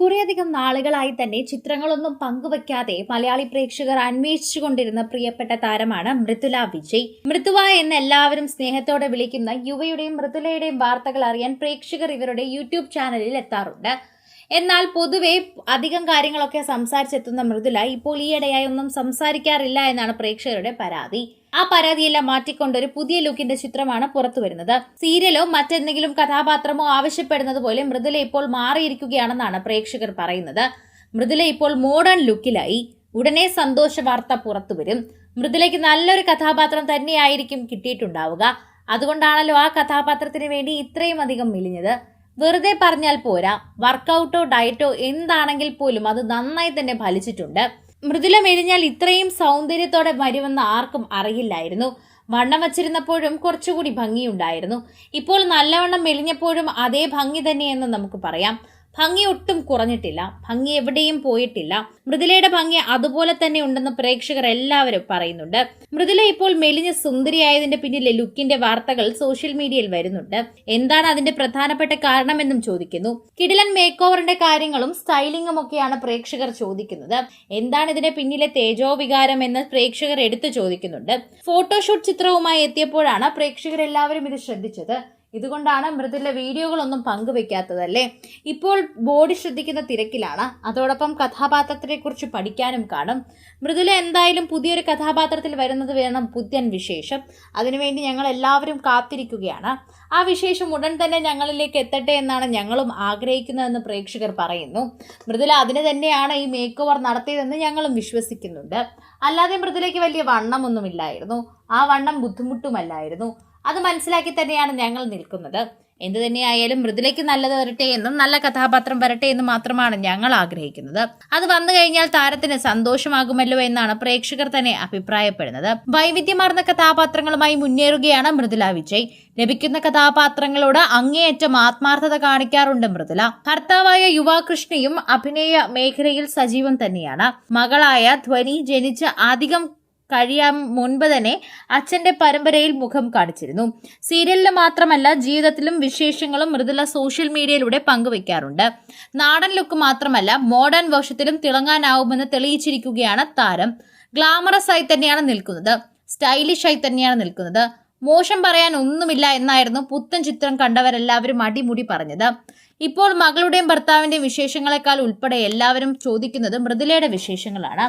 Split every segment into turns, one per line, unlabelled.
കുറേയധികം നാളുകളായി തന്നെ ചിത്രങ്ങളൊന്നും പങ്കുവെക്കാതെ മലയാളി പ്രേക്ഷകർ അന്വേഷിച്ചുകൊണ്ടിരുന്ന പ്രിയപ്പെട്ട താരമാണ് മൃദുല വിജയ്. മൃദുവ എന്ന് എല്ലാവരും സ്നേഹത്തോടെ വിളിക്കുന്ന യുവയുടെയും മൃദുലയുടെയും വാർത്തകൾ അറിയാൻ പ്രേക്ഷകർ ഇവരുടെ യൂട്യൂബ് ചാനലിൽ എത്താറുണ്ട്. എന്നാൽ പൊതുവെ അധികം കാര്യങ്ങളൊക്കെ സംസാരിച്ചെത്തുന്ന മൃദുല ഇപ്പോൾ ഈയിടെയായി ഒന്നും സംസാരിക്കാറില്ല എന്നാണ് പ്രേക്ഷകരുടെ പരാതി. ആ പരാതിയെല്ലാം മാറ്റിക്കൊണ്ട് ഒരു പുതിയ ലുക്കിന്റെ ചിത്രമാണ് പുറത്തു വരുന്നത്. സീരിയലോ മറ്റെന്തെങ്കിലും കഥാപാത്രമോ ആവശ്യപ്പെടുന്നത് പോലെ മൃദുല ഇപ്പോൾ മാറിയിരിക്കുകയാണെന്നാണ് പ്രേക്ഷകർ പറയുന്നത്. മൃദുല ഇപ്പോൾ മോഡേൺ ലുക്കിലായി ഉടനെ സന്തോഷ വാർത്ത പുറത്തുവരും മൃദുലയ്ക്ക് നല്ലൊരു കഥാപാത്രം തന്നെയായിരിക്കും കിട്ടിയിട്ടുണ്ടാവുക. അതുകൊണ്ടാണല്ലോ ആ കഥാപാത്രത്തിന് വേണ്ടി ഇത്രയും അധികം മെലിഞ്ഞത്. വെറുതെ പറഞ്ഞാൽ പോരാ. വർക്കൗട്ടോ ഡയറ്റോ എന്താണെങ്കിൽ പോലും അത് നന്നായി തന്നെ ഫലിച്ചിട്ടുണ്ട്. മൃദുല മെലിഞ്ഞാൽ ഇത്രയും സൗന്ദര്യത്തോടെ വരുമെന്ന് ആർക്കും അറിയില്ലായിരുന്നു. വണ്ണം വച്ചിരുന്നപ്പോഴും കുറച്ചുകൂടി ഭംഗിയുണ്ടായിരുന്നു. ഇപ്പോൾ നല്ലവണ്ണം മെലിഞ്ഞപ്പോഴും അതേ ഭംഗി തന്നെയെന്ന് നമുക്ക് പറയാം. ഭംഗി ഒട്ടും കുറഞ്ഞിട്ടില്ല. ഭംഗി എവിടെയും പോയിട്ടില്ല. മൃദുലയുടെ ഭംഗി അതുപോലെ തന്നെ ഉണ്ടെന്ന് പ്രേക്ഷകർ എല്ലാവരും പറയുന്നുണ്ട്. മൃദുല ഇപ്പോൾ മെലിഞ്ഞ സുന്ദരിയായതിന്റെ പിന്നിലെ ലുക്കിന്റെ വാർത്തകൾ സോഷ്യൽ മീഡിയയിൽ വരുന്നുണ്ട്. എന്താണ് അതിന്റെ പ്രധാനപ്പെട്ട കാരണമെന്നും ചോദിക്കുന്നു. കിടിലൻ മേക്ക് ഓവറിന്റെ കാര്യങ്ങളും സ്റ്റൈലിംഗും ഒക്കെയാണ് പ്രേക്ഷകർ ചോദിക്കുന്നത്. എന്താണ് ഇതിന്റെ പിന്നിലെ തേജോവികാരം എന്ന് പ്രേക്ഷകർ എടുത്തു ചോദിക്കുന്നുണ്ട്. ഫോട്ടോഷൂട്ട് ചിത്രവുമായി എത്തിയപ്പോഴാണ് പ്രേക്ഷകരെല്ലാവരും ഇത് ശ്രദ്ധിച്ചത്. ഇതുകൊണ്ടാണ് മൃദുല വീഡിയോകളൊന്നും പങ്കുവെക്കാത്തതല്ലേ? ഇപ്പോൾ ബോഡി ശ്രദ്ധിക്കുന്ന തിരക്കിലാണ്. അതോടൊപ്പം കഥാപാത്രത്തെ കുറിച്ച് പഠിക്കാനും കാണും. മൃദുല എന്തായാലും പുതിയൊരു കഥാപാത്രത്തിൽ വരുന്നത് വേണം പുത്തൻ വിശേഷം. അതിനുവേണ്ടി ഞങ്ങൾ എല്ലാവരും കാത്തിരിക്കുകയാണ്. ആ വിശേഷം ഉടൻ തന്നെ ഞങ്ങളിലേക്ക് എത്തട്ടെ എന്നാണ് ഞങ്ങളും ആഗ്രഹിക്കുന്നതെന്ന് പ്രേക്ഷകർ പറയുന്നു. മൃദുല അതിന് തന്നെയാണ് ഈ മേക്ക് ഓവർ നടത്തിയതെന്ന് ഞങ്ങളും വിശ്വസിക്കുന്നുണ്ട്. അല്ലാതെ മൃദുലയ്ക്ക് വലിയ വണ്ണമൊന്നുമില്ലായിരുന്നു. ആ വണ്ണം ബുദ്ധിമുട്ടുമല്ലായിരുന്നു. അത് മനസ്സിലാക്കി തന്നെയാണ് ഞങ്ങൾ നിൽക്കുന്നത്. എന്തു തന്നെയായാലും മൃദുലയ്ക്ക് നല്ലത് വരട്ടെ എന്നും നല്ല കഥാപാത്രം വരട്ടെ എന്നും മാത്രമാണ് ഞങ്ങൾ ആഗ്രഹിക്കുന്നത്. അത് വന്നു കഴിഞ്ഞാൽ താരത്തിന് സന്തോഷമാകുമല്ലോ എന്നാണ് പ്രേക്ഷകർ തന്നെ അഭിപ്രായപ്പെടുന്നത്. വൈവിധ്യമാർന്ന കഥാപാത്രങ്ങളുമായി മുന്നേറുകയാണ് മൃദുല വിജയ്. ലഭിക്കുന്ന കഥാപാത്രങ്ങളോട് അങ്ങേയറ്റം ആത്മാർത്ഥത കാണിക്കാറുണ്ട് മൃദുല. ഭർത്താവായ യുവാകൃഷ്ണയും അഭിനയ മേഖലയിൽ സജീവം തന്നെയാണ്. മകളായ ധ്വനി ജനിച്ച് അധികം കഴിയാൻ മുൻപ് തന്നെ അച്ഛന്റെ പരമ്പരയിൽ മുഖം കാണിച്ചിരുന്നു. സീരിയലിൽ മാത്രമല്ല ജീവിതത്തിലും വിശേഷങ്ങളും മൃദുല സോഷ്യൽ മീഡിയയിലൂടെ പങ്കുവെക്കാറുണ്ട്. നാടൻ ലുക്ക് മാത്രമല്ല മോഡേൺ വേഷത്തിലും തിളങ്ങാനാവുമെന്ന് തെളിയിച്ചിരിക്കുകയാണ് താരം. ഗ്ലാമറസ് ആയി തന്നെയാണ് നിൽക്കുന്നത്. സ്റ്റൈലിഷ് ആയി തന്നെയാണ് നിൽക്കുന്നത്. മോശം പറയാൻ ഒന്നുമില്ല എന്നായിരുന്നു പുത്തൻ ചിത്രം കണ്ടവരെല്ലാവരും അടിമുടി പറഞ്ഞത്. ഇപ്പോൾ മകളുടെയും ഭർത്താവിന്റെയും വിശേഷങ്ങളെക്കാൾ ഉൾപ്പെടെ എല്ലാവരും ചോദിക്കുന്നത് മൃദുലയുടെ വിശേഷങ്ങളാണ്.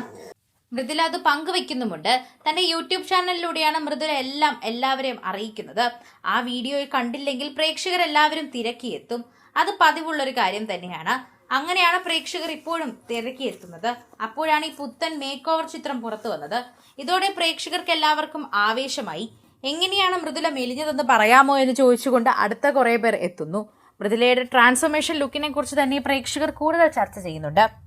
മൃദുല അത് പങ്കുവെക്കുന്നുമുണ്ട്. തന്റെ യൂട്യൂബ് ചാനലിലൂടെയാണ് മൃദുല എല്ലാം എല്ലാവരെയും അറിയിക്കുന്നത്. ആ വീഡിയോ കണ്ടില്ലെങ്കിൽ പ്രേക്ഷകർ എല്ലാവരും തിരക്കിയെത്തും. അത് പതിവുള്ളൊരു കാര്യം തന്നെയാണ്. അങ്ങനെയാണ് പ്രേക്ഷകർ ഇപ്പോഴും തിരക്കിയെത്തുന്നത്. അപ്പോഴാണ് ഈ പുത്തൻ മേക്ക് ഓവർ ചിത്രം പുറത്തു വന്നത്. ഇതോടെ പ്രേക്ഷകർക്ക് എല്ലാവർക്കും ആവേശമായി. എങ്ങനെയാണ് മൃദുല മെലിഞ്ഞതെന്ന് പറയാമോ എന്ന് ചോദിച്ചുകൊണ്ട് അടുത്ത കുറേ പേർ എത്തുന്നു. മൃദുലയുടെ ട്രാൻസ്ഫോർമേഷൻ ലുക്കിനെ കുറിച്ച് തന്നെ പ്രേക്ഷകർ കൂടുതൽ ചർച്ച ചെയ്യുന്നുണ്ട്.